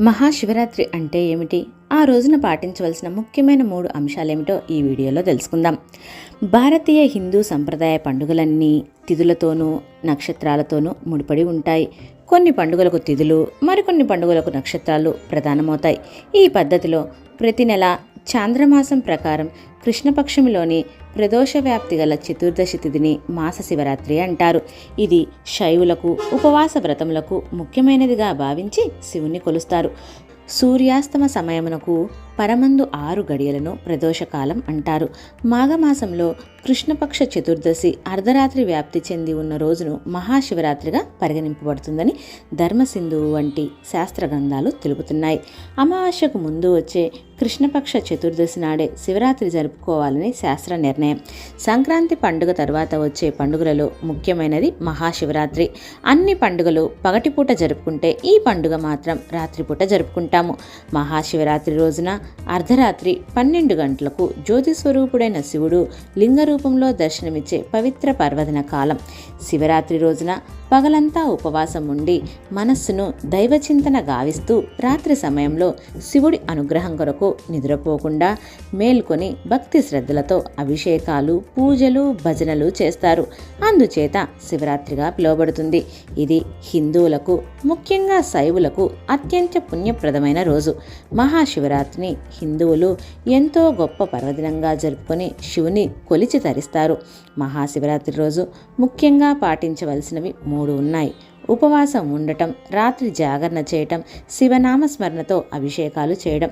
మహాశివరాత్రి అంటే ఏమిటి? ఆ రోజున పాటించవలసిన ముఖ్యమైన మూడు అంశాలేమిటో ఈ వీడియోలో తెలుసుకుందాం. భారతీయ హిందూ సంప్రదాయ పండుగలన్నీ తిథులతోనూ నక్షత్రాలతోనూ ముడిపడి ఉంటాయి. కొన్ని పండుగలకు తిథులు మరికొన్ని పండుగలకు నక్షత్రాలు ప్రధానమవుతాయి. ఈ పద్ధతిలో ప్రతి నెల చాంద్రమాసం ప్రకారం కృష్ణపక్షంలోని ప్రదోష వ్యాప్తి గల చతుర్దశి తిథిని మాస శివరాత్రి అంటారు. ఇది శైవులకు ఉపవాస వ్రతములకు ముఖ్యమైనదిగా భావించి శివుణ్ణి కొలుస్తారు. సూర్యాస్తమ సమయమునకు పరమందు ఆరు గడియలను ప్రదోషకాలం అంటారు. మాఘమాసంలో కృష్ణపక్ష చతుర్దశి అర్ధరాత్రి వ్యాప్తి చెంది ఉన్న రోజును మహాశివరాత్రిగా పరిగణింపబడుతుందని ధర్మసింధువు వంటి శాస్త్ర గ్రంథాలు తెలుపుతున్నాయి. అమావాస్యకు ముందు వచ్చే కృష్ణపక్ష చతుర్దశి నాడే శివరాత్రి జరుపుకోవాలని శాస్త్ర నిర్ణయం. సంక్రాంతి పండుగ తర్వాత వచ్చే పండుగలలో ముఖ్యమైనది మహాశివరాత్రి. అన్ని పండుగలు పగటిపూట జరుపుకుంటే ఈ పండుగ మాత్రం రాత్రిపూట జరుపుకుంటాము. మహాశివరాత్రి రోజున అర్ధరాత్రి పన్నెండు గంటలకు జ్యోతి స్వరూపుడైన శివుడు లింగ రూపంలో దర్శనమిచ్చే పవిత్ర పర్వదిన కాలం. శివరాత్రి రోజున పగలంతా ఉపవాసం ఉండి మనస్సును దైవచింతన గావిస్తూ రాత్రి సమయంలో శివుడి అనుగ్రహం కొరకు నిద్రపోకుండా మేల్కొని భక్తి శ్రద్ధలతో అభిషేకాలు పూజలు భజనలు చేస్తారు. అందుచేత శివరాత్రిగా పిలువబడుతుంది. ఇది హిందువులకు ముఖ్యంగా శైవులకు అత్యంత పుణ్యప్రదమైన రోజు. మహాశివరాత్రిని హిందువులు ఎంతో గొప్ప పర్వదినంగా జరుపుకొని శివుని కొలిచి తరిస్తారు. మహాశివరాత్రి రోజు ముఖ్యంగా పాటించవలసినవి మూడు ఉన్నాయి. ఉపవాసం ఉండటం రాత్రి జాగరణ చేయటం శివనామ స్మరణతో అభిషేకాలు చేయడం.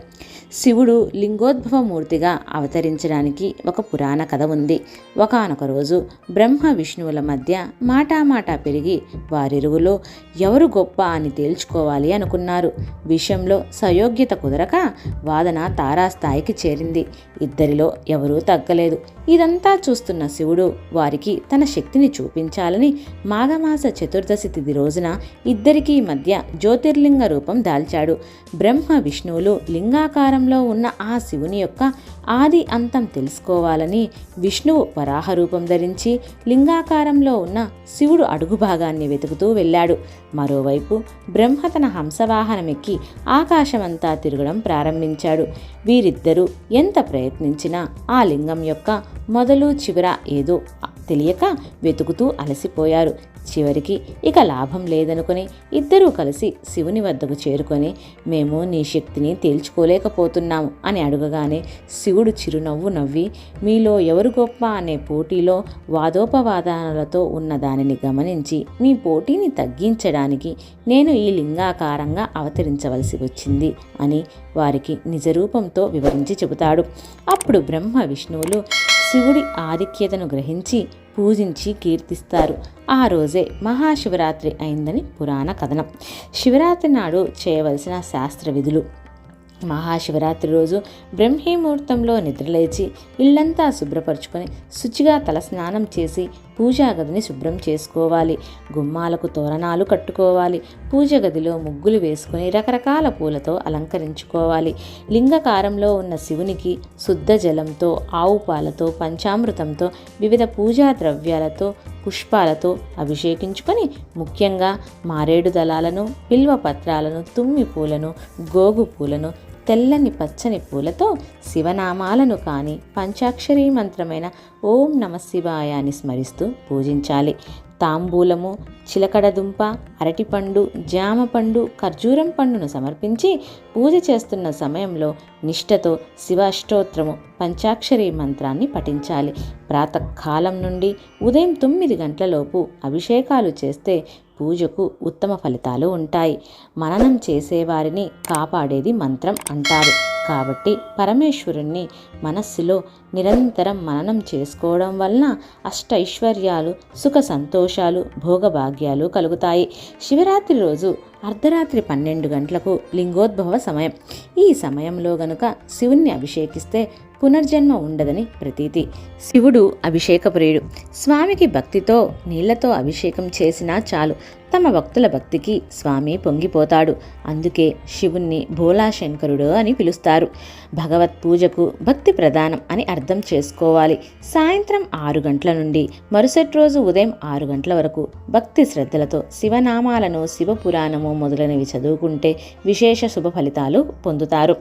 శివుడు లింగోద్భవమూర్తిగా అవతరించడానికి ఒక పురాణ కథ ఉంది. ఒకనొక రోజు బ్రహ్మ విష్ణువుల మధ్య మాటామాటా పెరిగి వారిరువులో ఎవరు గొప్ప అని తేల్చుకోవాలి అనుకున్నారు. విషయంలో సయోగ్యత కుదరక వాదన తారాస్థాయికి చేరింది. ఇద్దరిలో ఎవరూ తగ్గలేదు. ఇదంతా చూస్తున్న శివుడు వారికి తన శక్తిని చూపించాలని మాఘమాస చతుర్దశి తిథి రోజున ఇద్దరికీ మధ్య జ్యోతిర్లింగ రూపం దాల్చాడు. బ్రహ్మ విష్ణువులు లింగాకారంలో ఉన్న ఆ శివుని యొక్క ఆది అంతం తెలుసుకోవాలని విష్ణువు వరాహ రూపం ధరించి లింగాకారంలో ఉన్న శివుడు అడుగు భాగాన్ని వెతుకుతూ వెళ్ళాడు. మరోవైపు బ్రహ్మ తన హంసవాహనమెక్కి ఆకాశమంతా తిరగడం ప్రారంభించాడు. వీరిద్దరూ ఎంత ప్రయత్నించినా ఆ లింగం యొక్క మొదలు చివర ఏదో తెలియక వెతుకుతూ అలసిపోయారు. చివరికి ఇక లాభం లేదనుకుని ఇద్దరూ కలిసి శివుని వద్దకు చేరుకొని మేము నీ శక్తిని తేల్చుకోలేకపోతున్నాము అని అడగగానే శివుడు చిరునవ్వు నవ్వి మీలో ఎవరు గొప్ప అనే పోటీలో వాదోపవాదాలతో ఉన్న దానిని గమనించి మీ పోటీని తగ్గించడానికి నేను ఈ లింగాకారంగా అవతరించవలసి వచ్చింది అని వారికి నిజరూపంతో వివరించి చెబుతాడు. అప్పుడు బ్రహ్మ విష్ణువులు శివుడి ఆధిక్యతను గ్రహించి పూజించి కీర్తిస్తారు. ఆ రోజే మహాశివరాత్రి అయిందని పురాణ కథనం. శివరాత్రి నాడు చేయవలసిన శాస్త్ర విధులు మహాశివరాత్రి రోజు బ్రహ్మీముహూర్తంలో నిద్రలేచి ఇల్లంతా శుభ్రపరచుకొని శుచిగా తలస్నానం చేసి పూజా గదిని శుభ్రం చేసుకోవాలి. గుమ్మాలకు తోరణాలు కట్టుకోవాలి. పూజ గదిలో ముగ్గులు వేసుకొని రకరకాల పూలతో అలంకరించుకోవాలి. లింగకారంలో ఉన్న శివునికి శుద్ధ జలంతో ఆవు పాలతో పంచామృతంతో వివిధ పూజా ద్రవ్యాలతో పుష్పాలతో అభిషేకించుకొని ముఖ్యంగా మారేడు దళాలను బిల్వ పత్రాలను తుమ్మి పూలను గోగు పూలను తెల్లని పచ్చని పూలతో శివనామాలను కానీ పంచాక్షరీ మంత్రమైన ఓం నమ శివాయ అని స్మరిస్తూ పూజించాలి. తాంబూలము చిలకడదుంప అరటిపండు జామ పండు ఖర్జూరం పండును సమర్పించి పూజ చేస్తున్న సమయంలో నిష్ఠతో శివాష్టోత్రము పంచాక్షరి మంత్రాన్ని పఠించాలి. ప్రాతకాలం నుండి ఉదయం తొమ్మిది గంటలలోపు అభిషేకాలు చేస్తే పూజకు ఉత్తమ ఫలితాలు ఉంటాయి. మననం చేసేవారిని కాపాడేది మంత్రం అంటారు. కాబట్టి పరమేశ్వరుణ్ణి మనస్సులో నిరంతరం మననం చేసుకోవడం వలన అష్టైశ్వర్యాలు సుఖ సంతోషాలు భోగభాగ్యాలు కలుగుతాయి. శివరాత్రి రోజు అర్ధరాత్రి పన్నెండు గంటలకు లింగోద్భవ సమయం. ఈ సమయంలో గనుక శివుణ్ణి అభిషేకిస్తే పునర్జన్మ ఉండదని ప్రతీతి. శివుడు అభిషేక ప్రియుడు. స్వామికి భక్తితో నీళ్ళతో అభిషేకం చేసినా చాలు. తమ భక్తుల భక్తికి స్వామి పొంగిపోతాడు. అందుకే శివుణ్ణి భోలాశంకరుడు అని పిలుస్తారు. భగవత్ పూజకు భక్తి ప్రధానం అని అర్థం చేసుకోవాలి. సాయంత్రం ఆరు గంటల నుండి మరుసటి రోజు ఉదయం ఆరు గంటల వరకు భక్తి శ్రద్ధలతో శివనామాలను శివపురాణము మొదలైనవి చదువుకుంటే విశేష శుభ ఫలితాలు పొందుతారు.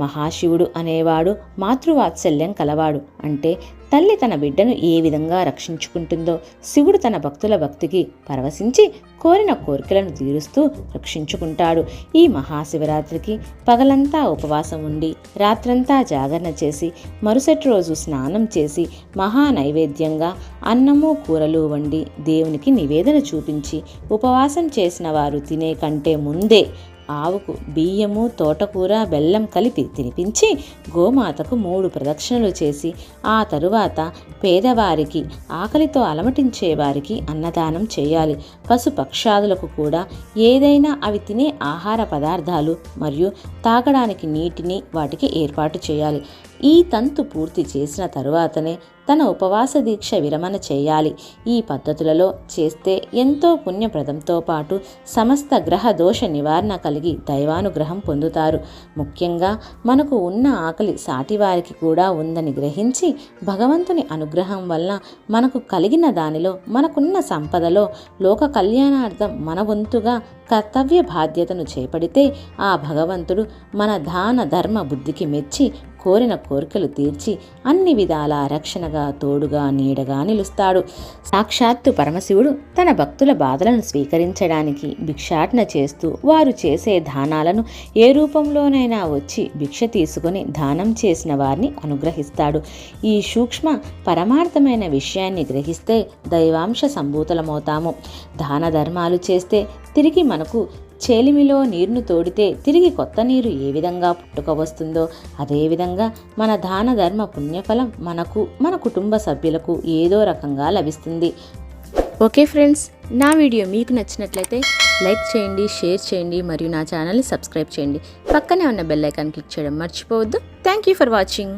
మహాశివుడు అనేవాడు మాతృవాత్సల్యం కలవాడు అంటే తల్లి తన బిడ్డను ఏ విధంగా రక్షించుకుంటుందో శివుడు తన భక్తుల భక్తికి పరవశించి కోరిన కోరికలను తీరుస్తూ రక్షించుకుంటాడు. ఈ మహాశివరాత్రికి పగలంతా ఉపవాసం ఉండి రాత్రంతా జాగరణ చేసి మరుసటి రోజు స్నానం చేసి మహా నైవేద్యంగా అన్నము కూరలు వండి దేవునికి నివేదన చూపించి ఉపవాసం చేసిన వారు తినే కంటే ముందే ఆవుకు బియ్యము తోటకూర బెల్లం కలిపి తినిపించి గోమాతకు మూడు ప్రదక్షిణలు చేసి ఆ తరువాత పేదవారికి ఆకలితో అలమటించే వారికి అన్నదానం చేయాలి. పశుపక్షాదులకు కూడా ఏదైనా అవి తినే ఆహార పదార్థాలు మరియు తాగడానికి నీటిని వాటికి ఏర్పాటు చేయాలి. ఈ తంతు పూర్తి చేసిన తరువాతనే తన ఉపవాస దీక్ష విరమణ చేయాలి. ఈ పద్ధతులలో చేస్తే ఎంతో పుణ్యప్రదంతో పాటు సమస్త గ్రహ దోష నివారణ కలిగి దైవానుగ్రహం పొందుతారు. ముఖ్యంగా మనకు ఉన్న ఆకలి సాటివారికి కూడా ఉందని గ్రహించి భగవంతుని అనుగ్రహం వల్ల మనకు కలిగిన దానిలో మనకున్న సంపదలో లోక కళ్యాణార్థం మన వంతుగా కర్తవ్య బాధ్యతను చేపడితే ఆ భగవంతుడు మన దాన ధర్మ బుద్ధికి మెచ్చి కోరిన కోరికలు తీర్చి అన్ని విధాల రక్షణగా తోడుగా నీడగా నిలుస్తాడు. సాక్షాత్తు పరమశివుడు తన భక్తుల బాధలను స్వీకరించడానికి భిక్షాటన చేస్తూ వారు చేసే దానాలను ఏ రూపంలోనైనా వచ్చి భిక్ష తీసుకుని దానం చేసిన వారిని అనుగ్రహిస్తాడు. ఈ సూక్ష్మ పరమార్థమైన విషయాన్ని గ్రహిస్తే దైవాంశ సంభూతులమవుతాము. దాన ధర్మాలు చేస్తే తిరిగి మనకు చేలిమిలో నీరును తోడితే తిరిగి కొత్త నీరు ఏ విధంగా పుట్టుక వస్తుందో అదేవిధంగా మన దాన ధర్మ పుణ్యఫలం మనకు మన కుటుంబ సభ్యులకు ఏదో రకంగా లభిస్తుంది. ఓకే ఫ్రెండ్స్ నా వీడియో మీకు నచ్చినట్లయితే లైక్ చేయండి షేర్ చేయండి మరియు నా ఛానల్ని సబ్స్క్రైబ్ చేయండి. పక్కనే ఉన్న బెల్ ఐకాన్ క్లిక్ చేయడం మర్చిపోవద్దు. Thank you for watching.